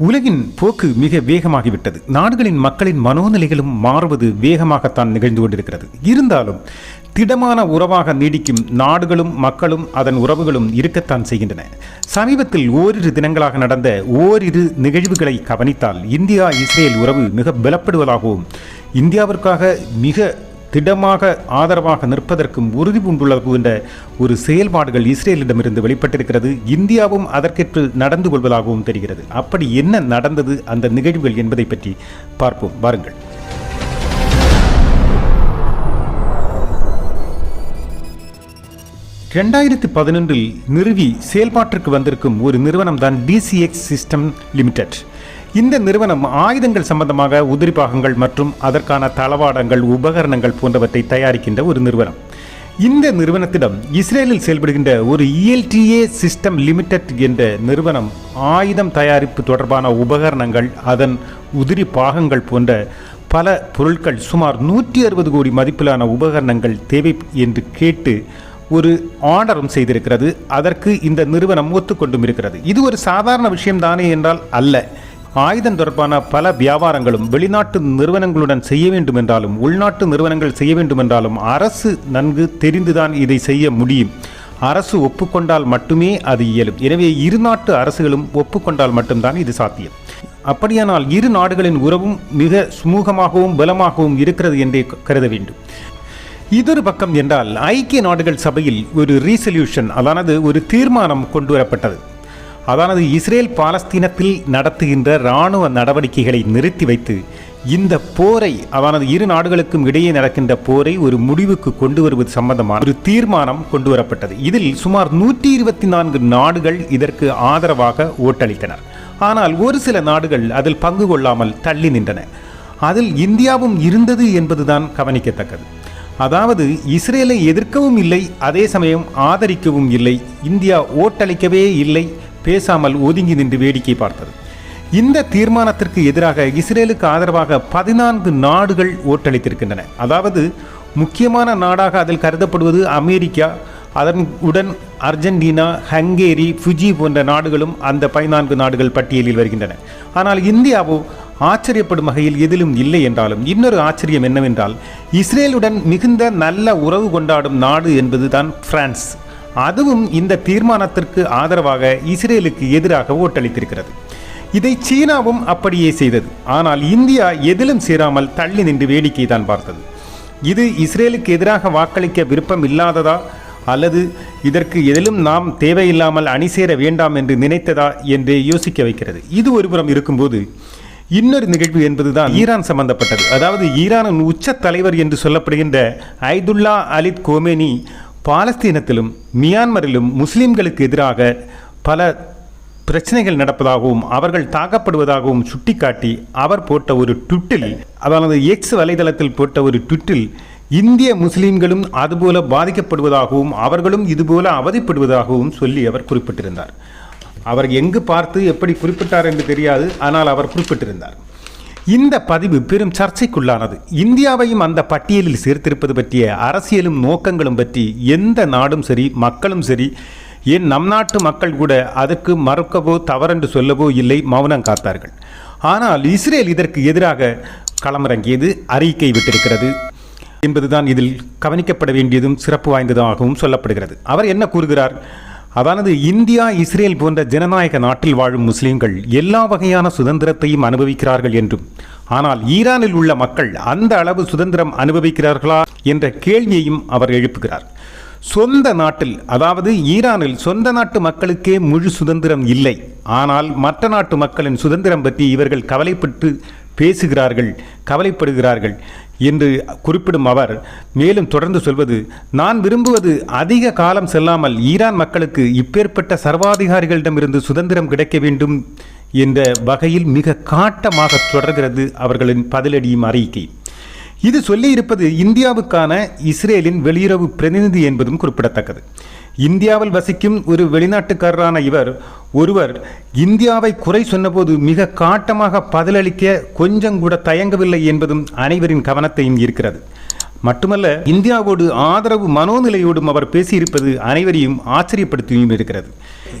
உலகின் போக்கு மிக வேகமாகிவிட்டது. நாடுகளின் மக்களின் மனோநிலைகளும் மாறுவது வேகமாகத்தான் நிகழ்ந்து கொண்டிருக்கிறது. இருந்தாலும் திடமான உறவாக நீடிக்கும் நாடுகளும் மக்களும் அதன் உறவுகளும் இருக்கத்தான் செய்கின்றன. சமீபத்தில் ஓரிரு தினங்களாக நடந்த ஓரிரு நிகழ்வுகளை கவனித்தால் இந்தியா இஸ்ரேல் உறவு மிக பலப்படுவதாகவும் இந்தியாவிற்காக மிக திடமாக ஆதரவாக நிற்பதற்கும் உறுதி பூண்டுள்ளது என்ற ஒரு செயல்பாடுகள் இஸ்ரேலிடமிருந்து வெளிப்பட்டிருக்கிறது. இந்தியாவும் அதற்கேற்று நடந்து கொள்வதாகவும் தெரிகிறது. அப்படி என்ன நடந்தது? அந்த நிகழ்வுகள் என்பதை பற்றி பார்ப்போம். வாருங்கள். ரெண்டாயிரத்தி பதினொன்றில் நிறுவி செயல்பாட்டிற்கு வந்திருக்கும் ஒரு நிறுவனம் தான் டிசிஎக்ஸ் சிஸ்டம் லிமிடெட் இந்த நிறுவனம் ஆயுதங்கள் சம்பந்தமாக உதிரி பாகங்கள் மற்றும் அதற்கான தளவாடங்கள் உபகரணங்கள் போன்றவற்றை தயாரிக்கின்ற ஒரு நிறுவனம். இந்த நிறுவனத்திடம் இஸ்ரேலில் செயல்படுகின்ற ஒரு இஎல்டிஏ சிஸ்டம் லிமிடெட் என்ற நிறுவனம் ஆயுதம் தயாரிப்பு தொடர்பான உபகரணங்கள் அதன் உதிரி பாகங்கள் போன்ற பல பொருட்கள் சுமார் நூற்றி அறுபது கோடி மதிப்பிலான உபகரணங்கள் தேவை என்று கேட்டு ஒரு ஆர்டரும் செய்திருக்கிறது. அதற்கு இந்த நிறுவனம் ஒத்துக்கொண்டும் இருக்கிறது. இது ஒரு சாதாரண விஷயம்தானே என்றால் அல்ல. ஆயுதம் தொடர்பான பல வியாபாரங்களும் வெளிநாட்டு நிறுவனங்களுடன் செய்ய வேண்டும் என்றாலும் உள்நாட்டு நிறுவனங்கள் செய்ய வேண்டும் என்றாலும் அரசு நன்கு தெரிந்துதான் இதை செய்ய முடியும். அரசு ஒப்புக்கொண்டால் மட்டுமே அது இயலும். எனவே இரு நாட்டு அரசுகளும் ஒப்புக்கொண்டால் மட்டும்தான் இது சாத்தியம். அப்படியானால் இரு நாடுகளின் உறவும் மிக சுமூகமாகவும் பலமாகவும் இருக்கிறது என்றே கருத வேண்டும். இதொரு பக்கம் என்றால் ஐக்கிய நாடுகள் சபையில் ஒரு ரீசல்யூஷன் அதானது ஒரு தீர்மானம் கொண்டு வரப்பட்டது அதானது இஸ்ரேல் பாலஸ்தீனத்தில் நடத்துகின்ற இராணுவ நடவடிக்கைகளை நிறுத்தி வைத்து இந்த போரை அதானது இரு நாடுகளுக்கும் இடையே நடக்கின்ற போரை ஒரு முடிவுக்கு கொண்டு வருவது சம்பந்தமான ஒரு தீர்மானம் கொண்டு வரப்பட்டது. இதில் சுமார் நூற்றி இருபத்தி நான்கு நாடுகள் இதற்கு ஆதரவாக ஓட்டளித்தனர். ஆனால் ஒரு சில நாடுகள் அதில் பங்கு கொள்ளாமல் தள்ளி நின்றன. அதில் இந்தியாவும் இருந்தது என்பதுதான் கவனிக்கத்தக்கது. அதாவது இஸ்ரேலை எதிர்க்கவும் இல்லை அதே சமயம் ஆதரிக்கவும் இல்லை இந்தியா ஓட்டளிக்கவே இல்லை பேசாமல் ஒதுங்கி நின்று வேடிக்கை பார்த்தது. இந்த தீர்மானத்திற்கு எதிராக இஸ்ரேலுக்கு ஆதரவாக பதினான்கு நாடுகள் ஓட்டளித்திருக்கின்றன. அதாவது முக்கியமான நாடாக அதில் கருதப்படுவது அமெரிக்கா அதன் உடன் அர்ஜென்டினா ஹங்கேரி ஃபுஜி போன்ற நாடுகளும் அந்த பதினான்கு நாடுகள் பட்டியலில் வருகின்றன. ஆனால் இந்தியாவோ ஆச்சரியப்படும் வகையில் எதிலும் இல்லை என்றாலும் இன்னொரு ஆச்சரியம் என்னவென்றால் இஸ்ரேலுடன் மிகுந்த நல்ல உறவு கொண்டாடும் நாடு என்பதுதான் பிரான்ஸ். அதுவும் இந்த தீர்மானத்திற்கு ஆதரவாக இஸ்ரேலுக்கு எதிராக ஓட்டளித்திருக்கிறது. இதை சீனாவும் அப்படியே செய்தது. ஆனால் இந்தியா எதிலும் சேராமல் தள்ளி நின்று வேடிக்கை தான் பார்த்தது. இது இஸ்ரேலுக்கு எதிராக வாக்களிக்க விருப்பம் இல்லாததா? அல்லது இதற்கு எதிலும் நாம் தேவையில்லாமல் அணி சேர வேண்டாம் என்று நினைத்ததா என்று யோசிக்க வைக்கிறது. இது ஒருபுறம் இருக்கும்போது இன்னொரு நிகழ்வு என்பதுதான் ஈரான் சம்பந்தப்பட்டது. அதாவது ஈரானின் உச்ச தலைவர் என்று சொல்லப்படுகின்ற ஐதுல்லா அலித் கோமேனி பாலஸ்தீனத்திலும் மியான்மரிலும் முஸ்லிம்களுக்கு எதிராக பல பிரச்சனைகள் நடப்பதாகவும் அவர்கள் தாக்கப்படுவதாகவும் சுட்டிக்காட்டி அவர் போட்ட ஒரு ட்விட்டில் அதாவது எக்ஸ் வலைதளத்தில் போட்ட ஒரு ட்விட்டில் இந்திய முஸ்லீம்களும் அதுபோல பாதிக்கப்படுவதாகவும் அவர்களும் இதுபோல அவதிப்படுவதாகவும் சொல்லி அவர் குறிப்பிட்டிருந்தார். அவர் எங்கு பார்த்து எப்படி குறிப்பிட்டார் என்று தெரியாது ஆனால் அவர் குறிப்பிட்டிருந்தார். இந்த பதிவு பெரும் சர்ச்சைக்குள்ளானது. இந்தியாவையும் அந்த பட்டியலில் சேர்த்திருப்பது பற்றிய அரசியலும் நோக்கங்களும் பற்றி எந்த நாடும் சரி மக்களும் சரி ஏன் நம் நாட்டு மக்கள் கூட அதற்கு மறுக்கவோ தவறென்று சொல்லவோ இல்லை மௌனம் காத்தார்கள். ஆனால் இஸ்ரேல் இதற்கு எதிராக களமிறங்கியது அறிக்கை விட்டிருக்கிறது என்பதுதான் இதில் கவனிக்கப்பட வேண்டியதும் சிறப்பு வாய்ந்ததாகவும் சொல்லப்படுகிறது. அவர் என்ன கூறுகிறார்? அதானது இந்தியா இஸ்ரேல் போன்ற ஜனநாயக நாட்டில் வாழும் முஸ்லிம்கள் எல்லா வகையான சுதந்திரத்தையும் அனுபவிக்கிறார்கள் என்றும். ஆனால் ஈரானில் உள்ள மக்கள் அந்த அளவு சுதந்திரம் அனுபவிக்கிறார்களா என்ற கேள்வியையும் அவர் எழுப்புகிறார். சொந்த நாட்டில் அதாவது ஈரானில் சொந்த நாட்டு மக்களுக்கே முழு சுதந்திரம் இல்லை. ஆனால் மற்ற நாட்டு மக்களின் சுதந்திரம் பற்றி இவர்கள் கவலைப்பட்டு பேசுகிறார்கள் கவலைப்படுகிறார்கள். என்று குறிப்பிடும் அவர் மேலும் தொடர்ந்து சொல்வது நான் விரும்புவது அதிக காலம் செல்லாமல் ஈரான் மக்களுக்கு இப்பேற்பட்ட சர்வாதிகாரிகளிடமிருந்து சுதந்திரம் கிடைக்க வேண்டும் என்ற வகையில் மிக காட்டமாக தொடர்கிறது அவர்களின் பதிலடியும் அறிக்கை. இது சொல்லியிருப்பது இந்தியாவுக்கான இஸ்ரேலின் வெளியுறவு பிரதிநிதி என்பதும் குறிப்பிடத்தக்கது. இந்தியாவில் வசிக்கும் ஒரு வெளிநாட்டுக்காரரான இவர் ஒருவர் இந்தியாவை குறை சொன்னபோது மிக காட்டமாக பதிலளிக்க கொஞ்சம் கூட தயங்கவில்லை என்பதும் அனைவரின் கவனத்தையும் ஈர்க்கிறது. மட்டுமல்ல இந்தியாவோடு ஆதரவு மனோநிலையோடும் அவர் பேசியிருப்பது அனைவரையும் ஆச்சரியப்படுத்தியும் இருக்கிறது.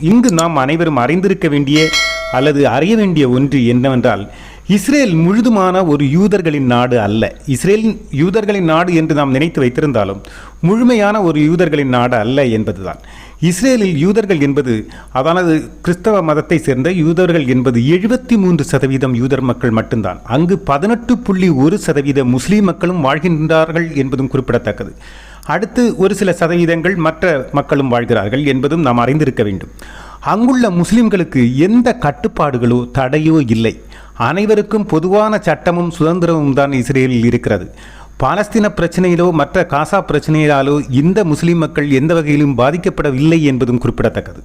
இங்கு நாம் அனைவரும் அறிந்திருக்க வேண்டிய அல்லது அறிய வேண்டிய ஒன்று என்னவென்றால் இஸ்ரேல் முழுதுமான ஒரு யூதர்களின் நாடு அல்ல. இஸ்ரேலின் யூதர்களின் நாடு என்று நாம் நினைத்து வைத்திருந்தாலும் முழுமையான ஒரு யூதர்களின் நாடு அல்ல என்பதுதான். இஸ்ரேலில் யூதர்கள் என்பது அதானது கிறிஸ்தவ மதத்தை சேர்ந்த யூதர்கள் என்பது எழுபத்தி மூன்று சதவீதம் யூதர் மக்கள் மட்டும்தான். அங்கு பதினெட்டு புள்ளி ஒரு சதவீத முஸ்லீம் மக்களும் வாழ்கின்றார்கள் என்பதும் குறிப்பிடத்தக்கது. அடுத்து ஒரு சில சதவீதங்கள் மற்ற மக்களும் வாழ்கிறார்கள் என்பதும் நாம் அறிந்திருக்க வேண்டும். அங்குள்ள முஸ்லிம்களுக்கு எந்த கட்டுப்பாடுகளோ தடையோ இல்லை. அனைவருக்கும் பொதுவான சட்டமும் சுதந்திரமும் தான் இஸ்ரேலில் இருக்கிறது. பாலஸ்தீன பிரச்சனையிலோ மற்ற காசா பிரச்சனையிலாலோ இந்த முஸ்லீம் மக்கள் எந்த வகையிலும் பாதிக்கப்படவில்லை என்பதும் குறிப்பிடத்தக்கது.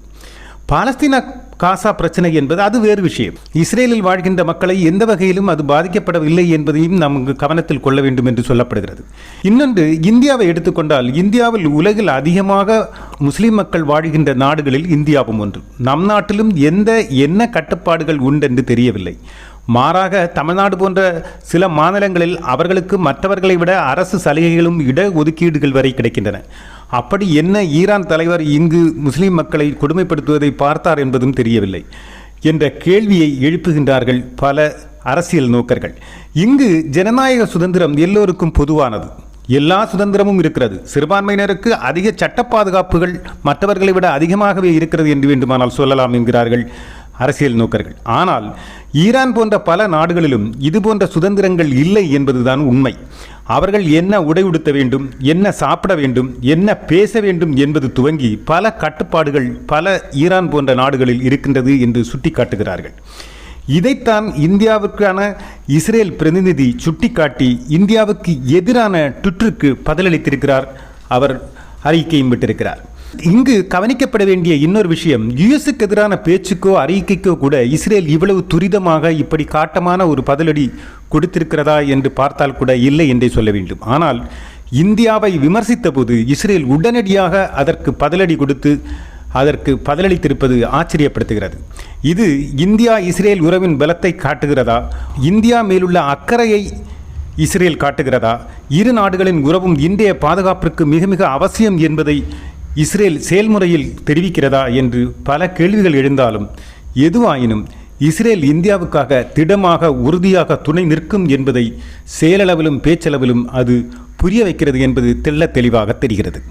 பாலஸ்தீன காசா பிரச்சனை என்பது அது வேறு விஷயம். இஸ்ரேலில் வாழ்கின்ற மக்களை எந்த வகையிலும் அது பாதிக்கப்படவில்லை என்பதையும் நாம் கவனத்தில் கொள்ள வேண்டும் என்று சொல்லப்படுகிறது. இன்னொன்று இந்தியாவை எடுத்துக்கொண்டால் இந்தியாவில் உலகில் அதிகமாக முஸ்லீம் மக்கள் வாழ்கின்ற நாடுகளில் இந்தியாவும் ஒன்று. நம் நாட்டிலும் எந்த என்ன கட்டுப்பாடுகள் உண்டென்று தெரியவில்லை. மாறாக தமிழ்நாடு போன்ற சில மாநிலங்களில் அவர்களுக்கு மற்றவர்களை விட அரசு சலுகைகளும் இட ஒதுக்கீடுகள் வரை கிடைக்கின்றன. அப்படி என்ன ஈரான் தலைவர் இங்கு முஸ்லீம் மக்களை கொடுமைப்படுத்துவதை பார்த்தார் என்பதும் தெரியவில்லை என்ற கேள்வியை எழுப்புகின்றார்கள் பல அரசியல் நோக்கர்கள். இங்கு ஜனநாயக சுதந்திரம் எல்லோருக்கும் பொதுவானது. எல்லா சுதந்திரமும் இருக்கிறது. சிறுபான்மையினருக்கு அதிக சட்ட பாதுகாப்புகள் மற்றவர்களை விட அதிகமாகவே இருக்கிறது என்று வேண்டுமானால் சொல்லலாம் என்கிறார்கள் அரசியல் நோக்கர்கள். ஆனால் ஈரான் போன்ற பல நாடுகளிலும் இது போன்ற சுதந்திரங்கள் இல்லை என்பதுதான் உண்மை. அவர்கள் என்ன உடை உடுத்த வேண்டும் என்ன சாப்பிட வேண்டும் என்ன பேச வேண்டும் என்பது துவங்கி பல கட்டுப்பாடுகள் பல ஈரான் போன்ற நாடுகளில் இருக்கின்றது என்று சுட்டிக்காட்டுகிறார்கள். இதைத்தான் இந்தியாவுக்கான இஸ்ரேல் பிரதிநிதி சுட்டிக்காட்டி இந்தியாவுக்கு எதிரான ட்விட்டருக்கு பதிலளித்திருக்கிறார். அவர் அறிக்கையும் விட்டிருக்கிறார். இங்கு கவனிக்கப்பட வேண்டிய இன்னொரு விஷயம் யுஎஸ்க்கு எதிரான பேச்சுக்கோ அறிக்கைக்கோ கூட இஸ்ரேல் இவ்வளவு துரிதமாக இப்படி காட்டமான ஒரு பதிலடி கொடுத்திருக்கிறதா என்று பார்த்தால் கூட இல்லை என்றே சொல்ல வேண்டும். ஆனால் இந்தியாவை விமர்சித்த போது இஸ்ரேல் உடனடியாக அதற்கு பதிலடி கொடுத்து அதற்கு பதிலளித்திருப்பது ஆச்சரியப்படுத்துகிறது. இது இந்தியா இஸ்ரேல் உறவின் பலத்தை காட்டுகிறதா? இந்தியா மேலுள்ள அக்கறையை இஸ்ரேல் காட்டுகிறதா? இரு நாடுகளின் உறவும் இந்திய பாதுகாப்பிற்கு மிக மிக அவசியம் என்பதை இஸ்ரேல் செயல்முறையில் தெரிவிக்கிறதா என்று பல கேள்விகள் எழுந்தாலும் எதுவாயினும் இஸ்ரேல் இந்தியாவுக்காக திடமாக உறுதியாக துணை நிற்கும் என்பதை செயலளவிலும் பேச்சளவிலும் அது புரிய வைக்கிறது என்பது தெள்ள தெளிவாக தெரிகிறது.